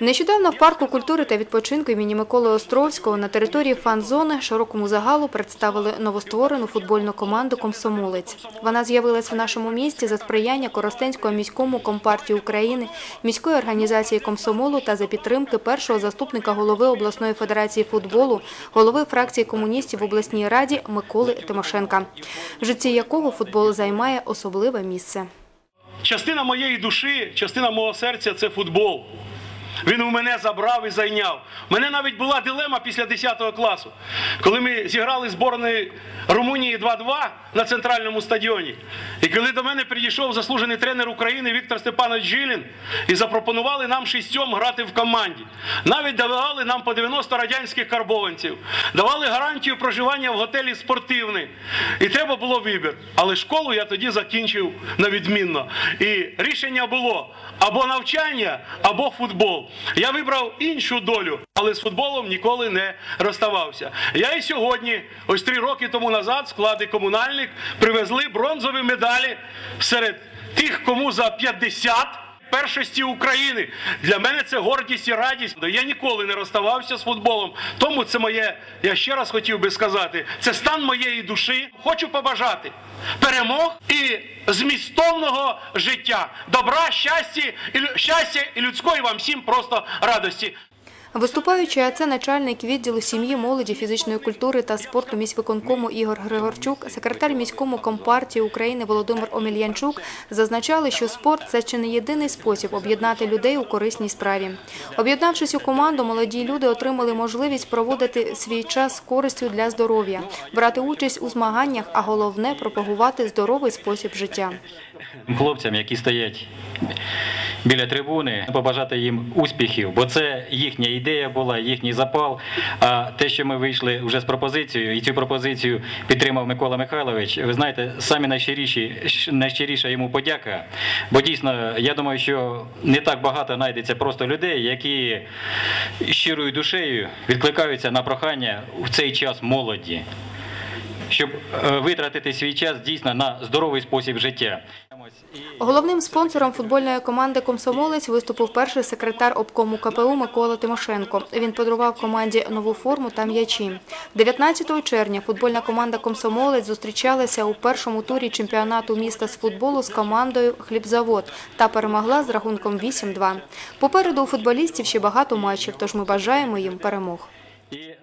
Нещодавно в парку культури та відпочинку імені Миколи Островського на території фан-зони широкому загалу представили новостворену футбольну команду «Комсомолець». Вона з'явилась в нашому місті за сприяння Коростенського міському компартії України, міської організації комсомолу та за підтримки першого заступника голови обласної федерації футболу, голови фракції комуністів в обласній раді Миколи Тимошенка, в житті якого футбол займає особливе місце. Частина моєї душі, частина мого серця це футбол. Він у мене забрав і зайняв. У мене навіть була дилема після 10 класу, коли ми зіграли зборної Румунії 2-2 на центральному стадіоні. І коли до мене підійшов заслужений тренер України Віктор Степанович Жилін і запропонували нам шістьом грати в команді. Навіть давали нам по 90 радянських карбованців, давали гарантію проживання в готелі спортивний. І треба було вибір. Але школу я тоді закінчив на відмінно. І рішення було або навчання, або футбол. Я вибрав іншу долю, але з футболом ніколи не розставався. Я і сьогодні, ось три роки тому назад, склади комунальник привезли бронзові медалі серед тих, кому за 50 першості України. Для мене це гордість і радість. Я ніколи не розставався з футболом. Тому це моє, я ще раз хотів би сказати, це стан моєї душі. Хочу побажати перемог і змістовного життя, добра, щастя і щастя і людської вам всім просто радості. Виступаючи, а це начальник відділу сім'ї, молоді, фізичної культури та спорту міськвиконкому Ігор Григорчук, секретар міському компартії України Володимир Омельянчук зазначали, що спорт це чи не єдиний спосіб об'єднати людей у корисній справі. Об'єднавшись у команду, молоді люди отримали можливість проводити свій час з користю для здоров'я, брати участь у змаганнях, а головне пропагувати здоровий спосіб життя. Хлопцям, які стоять біля трибуни, побажати їм успіхів, бо це їхня ідея була, їхній запал. А те, що ми вийшли вже з пропозицією, і цю пропозицію підтримав Микола Михайлович, ви знаєте, самі найщиріші, найщиріша йому подяка. Бо дійсно, я думаю, що не так багато знайдеться просто людей, які щирою душею відкликаються на прохання в цей час молоді. Щоб е, витратити свій час дійсно на здоровий спосіб життя. Головним спонсором футбольної команди «Комсомолець» виступив перший секретар обкому КПУ Микола Тимошенко. Він подарував команді нову форму та м'ячі. 19 червня футбольна команда «Комсомолець» зустрічалася у першому турі чемпіонату міста з футболу з командою «Хлібзавод» та перемогла з рахунком 8-2. Попереду у футболістів ще багато матчів, тож ми бажаємо їм перемог.